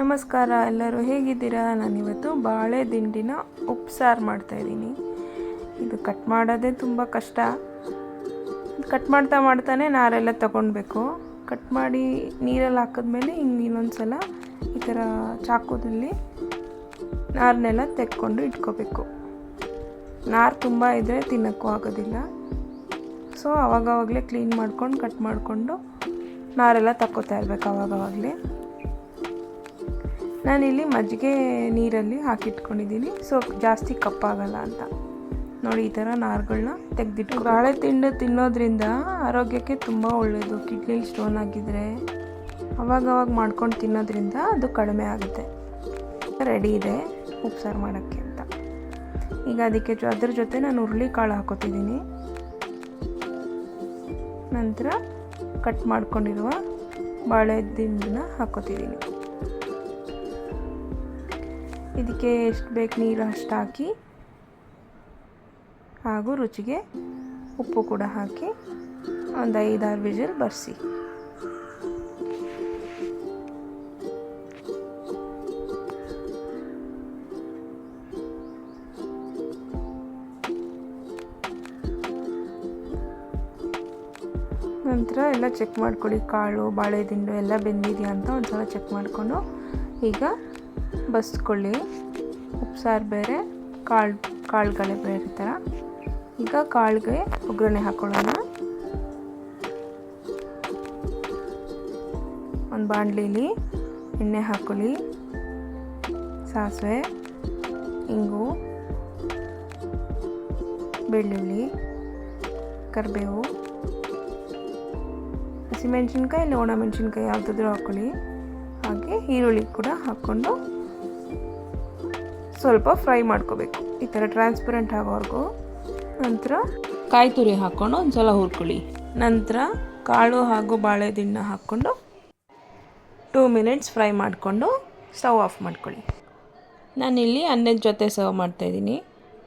ನಮಸ್ಕಾರ, ಎಲ್ಲರೂ ಹೇಗಿದ್ದೀರಾ? ನಾನಿವತ್ತು ಬಾಳೆ ದಿಂಡಿನ ಉಪ್ಸಾರು ಮಾಡ್ತಾಯಿದ್ದೀನಿ ಇದು ಕಟ್ ಮಾಡೋದೇ ತುಂಬ ಕಷ್ಟ. ಕಟ್ ಮಾಡ್ತಾ ಮಾಡ್ತಾನೆ ನಾರೆಲ್ಲ ತಗೊಳ್ಬೇಕು ಕಟ್ ಮಾಡಿ ನೀರಲ್ಲಿ ಹಾಕಿದ್ಮೇಲೆ ಹಿಂಗೆ ಇನ್ನೊಂದು ಸಲ ಈ ಥರ ಚಾಕುದಲ್ಲಿ ನಾರನ್ನೆಲ್ಲ ತೆಕ್ಕೊಂಡು ಇಟ್ಕೋಬೇಕು. ನಾರು ತುಂಬ ಇದ್ದರೆ ತಿನ್ನೋಕ್ಕೂ ಆಗೋದಿಲ್ಲ. ಸೊ ಆವಾಗವಾಗಲೇ ಕ್ಲೀನ್ ಮಾಡ್ಕೊಂಡು ಕಟ್ ಮಾಡಿಕೊಂಡು ನಾರೆಲ್ಲ ತಕ್ಕೋತಾ ಇರಬೇಕು ಅವಾಗವಾಗಲೇ. ನಾನಿಲ್ಲಿ ಮಜ್ಜಿಗೆ ನೀರಲ್ಲಿ ಹಾಕಿಟ್ಕೊಂಡಿದ್ದೀನಿ. ಸೊ ಜಾಸ್ತಿ ಕಪ್ಪಾಗಲ್ಲ ಅಂತ. ನೋಡಿ, ಈ ಥರ ನಾರುಗಳನ್ನ ತೆಗೆದಿಟ್ಟು ಬಾಳೆ ತಿಂಡು ತಿನ್ನೋದ್ರಿಂದ ಆರೋಗ್ಯಕ್ಕೆ ತುಂಬ ಒಳ್ಳೆಯದು ಕಿಡ್ನಿಲಿ ಸ್ಟೋನ್ ಆಗಿದ್ದರೆ ಅವಾಗವಾಗ ಮಾಡ್ಕೊಂಡು ತಿನ್ನೋದ್ರಿಂದ ಅದು ಕಡಿಮೆ ಆಗುತ್ತೆ. ರೆಡಿ ಇದೆ ಉಪ್ಸಾರು ಮಾಡೋಕ್ಕೆ ಅಂತ. ಈಗ ಅದಕ್ಕೆ ಅದ್ರ ಜೊತೆ ನಾನು ಹುರುಳಿ ಕಾಳು ಹಾಕೋತಿದ್ದೀನಿ. ನಂತರ ಕಟ್ ಮಾಡ್ಕೊಂಡಿರುವ ಬಾಳೆ ದಿಂಡನ್ನ ಹಾಕೋತಿದ್ದೀನಿ. ಇದಕ್ಕೆ ಎಷ್ಟು ಬೇಕು ನೀರು ಅಷ್ಟು ಹಾಕಿ ಹಾಗೂ ರುಚಿಗೆ ಉಪ್ಪು ಕೂಡ ಹಾಕಿ ಒಂದು ಐದಾರು ವಿಜಿಲ್ ಬರ್ಸಿ. ನಂತರ ಎಲ್ಲ ಚೆಕ್ ಮಾಡ್ಕೊಳ್ಳಿ, ಕಾಳು ಬಾಳೆ ದಿಂಡು ಎಲ್ಲ ಬೆಂದಿದೆಯಾ ಅಂತ ಒಂದು ಸಲ ಚೆಕ್ ಮಾಡಿಕೊಂಡು ಈಗ ಬಸ್ಕೊಳ್ಳಿ. ಉಪ್ಸಾರು ಬೇರೆ, ಕಾಳು, ಕಾಳುಗಳೇ ಬೇರೆ ಥರ. ಈಗ ಕಾಳಿಗೆ ಒಗ್ಗರಣೆ ಹಾಕೊಳ್ಳೋಣ. ಒಂದು ಬಾಣಲೀಲಿ ಎಣ್ಣೆ ಹಾಕೊಳ್ಳಿ. ಸಾಸಿವೆ, ಇಂಗು, ಬೆಳ್ಳುಳ್ಳಿ, ಕರಿಬೇವು, ಹಸಿಮೆಣ್ಸಿನ್ಕಾಯಿ ಇಲ್ಲ ಒಣ ಮೆಣಸಿನ್ಕಾಯಿ ಯಾವುದಾದ್ರೂ ಹಾಕ್ಕೊಳ್ಳಿ ಹಾಗೆ ಈರುಳ್ಳಿ ಕೂಡ ಹಾಕ್ಕೊಂಡು ಸ್ವಲ್ಪ ಫ್ರೈ ಮಾಡ್ಕೋಬೇಕು. ಈ ಥರ ಟ್ರಾನ್ಸ್ಪರೆಂಟ್ ಆಗೋವರೆಗೂ. ನಂತರ ಕಾಯಿ ತುರಿ ಹಾಕ್ಕೊಂಡು ಒಂದು ಸಲ ಹುರ್ಕೊಳ್ಳಿ. ನಂತರ ಕಾಳು ಹಾಗೂ ಬಾಳೆದಿಣ್ಣ ಹಾಕ್ಕೊಂಡು ಟೂ ಮಿನಿಟ್ಸ್ ಫ್ರೈ ಮಾಡಿಕೊಂಡು ಸ್ಟವ್ ಆಫ್ ಮಾಡ್ಕೊಳ್ಳಿ. ನಾನಿಲ್ಲಿ ಅನ್ನದ ಜೊತೆ ಸರ್ವ್ ಮಾಡ್ತಾಯಿದ್ದೀನಿ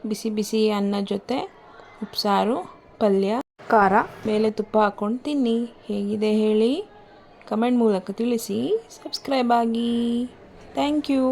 ಬಿಸಿ ಬಿಸಿ ಅನ್ನ ಜೊತೆ ಉಪ್ಸಾರು, ಪಲ್ಯ, ಖಾರ, ಮೇಲೆ ತುಪ್ಪ ಹಾಕ್ಕೊಂಡು ತಿನ್ನಿ. ಹೇಗಿದೆ ಹೇಳಿ? ಕಮೆಂಟ್ ಮೂಲಕ ತಿಳಿಸಿ. ಸಬ್ಸ್ಕ್ರೈಬ್ ಆಗಿ. Thank you